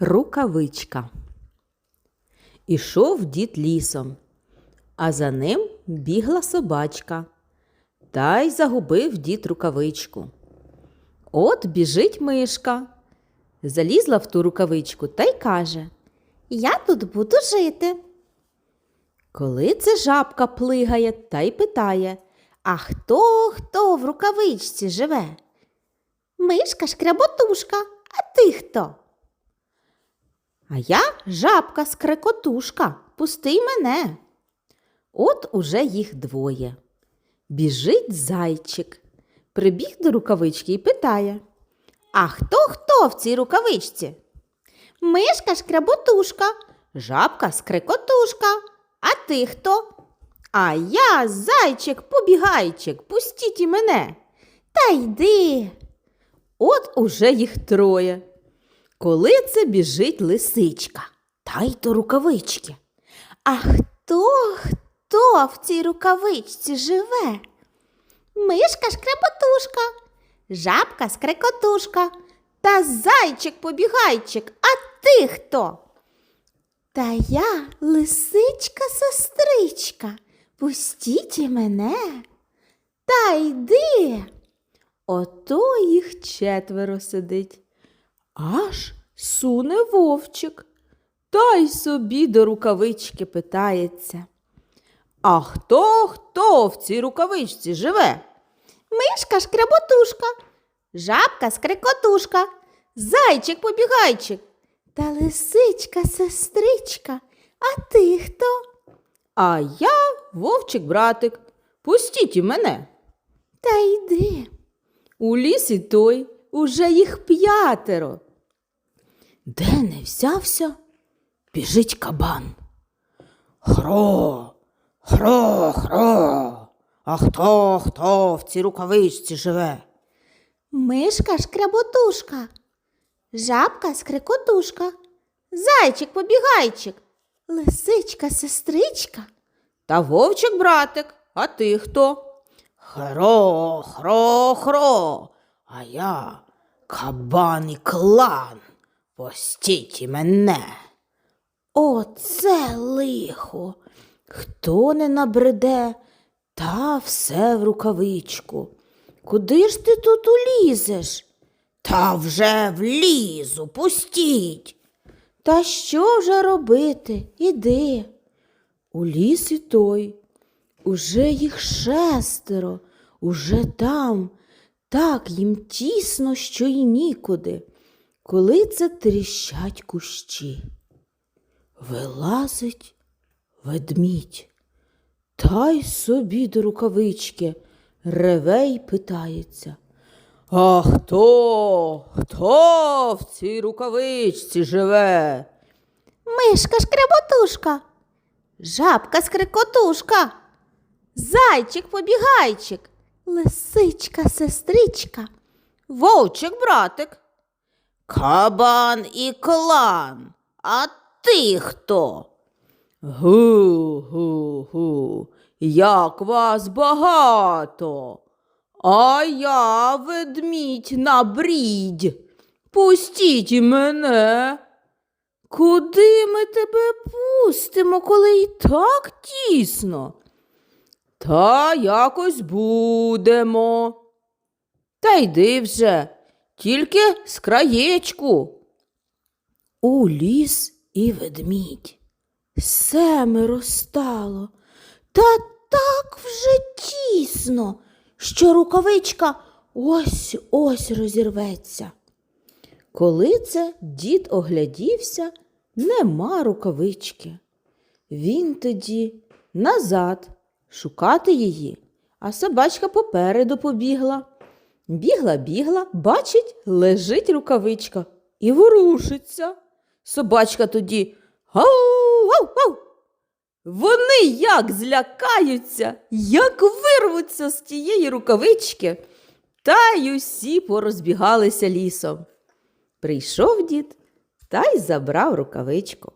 Рукавичка. Ішов дід лісом, а за ним бігла собачка. Та й загубив дід рукавичку. От біжить мишка. Залізла в ту рукавичку та й каже Я тут буду жити. Коли це жабка плигає та й питає, А хто хто в рукавичці живе? Мишка шкряботушка, а ти хто? А я жабка скрекотушка, пусти мене. От уже їх двоє. Біжить зайчик, прибіг до рукавички і питає. А хто хто в цій рукавичці? Мишка шкряботушка, Жабка скрекотушка. а ти хто? А я зайчик побігайчик, пустіть і мене. Та йди. От уже їх троє. Коли це біжить лисичка, та й до рукавички. А хто хто в цій рукавичці живе? Мишка шкряботушка, жабка скрекотушка та зайчик побігайчик, а ти хто? Та я лисичка сестричка, пустіть і мене. Та йди. Ото їх четверо сидить. Аж суне вовчик, та й собі до рукавички питається. А хто хто в цій рукавичці живе? Мишка шкряботушка, жабка скрикотушка, зайчик побігайчик та лисичка сестричка. А ти хто? А я вовчик братик. Пустіть і мене. Та йди. У лісі той уже їх п'ятеро. Де не взявся, біжить кабан. Хро, хро, хро. А хто, хто в цій рукавичці живе? Мишка шкряботушка, жабка скрикотушка, зайчик побігайчик, лисичка сестричка. Та вовчик братик, а ти хто? Хро, хро, хро. А я кабан і клан. Постіть і мене. Оце лихо. Хто не набреде, та все в рукавичку. Куди ж ти тут улізеш? Та вже влізу, пустіть. Та що вже робити? Іди. У лісі той. Уже їх шестеро, уже там, так їм тісно, що й нікуди, коли це тріщать кущі. Вилазить ведмідь, та й собі до рукавички реве й питається. А хто, хто в цій рукавичці живе? Мишка шкряботушка, жабка скрикотушка, зайчик побігайчик, лисичка сестричка. Вовчик братик. Кабан і клан. А ти хто? Гу-гу-гу, як вас багато. А я ведмідь на брідь. Пустіть мене. Куди ми тебе пустимо, коли й так тісно? Та якось будемо. Та йди вже, тільки з краєчку. У ліс і ведмідь. Семеро стало, та так вже тісно, що рукавичка ось ось розірветься. Коли це дід оглядівся, нема рукавички. Він тоді назад шукати її, а собачка попереду побігла. Бігла, бігла, бачить, лежить рукавичка і ворушиться. Собачка тоді гау, гау, гау. Вони як злякаються, як вирвуться з тієї рукавички, та й усі порозбігалися лісом. Прийшов дід та й забрав рукавичку.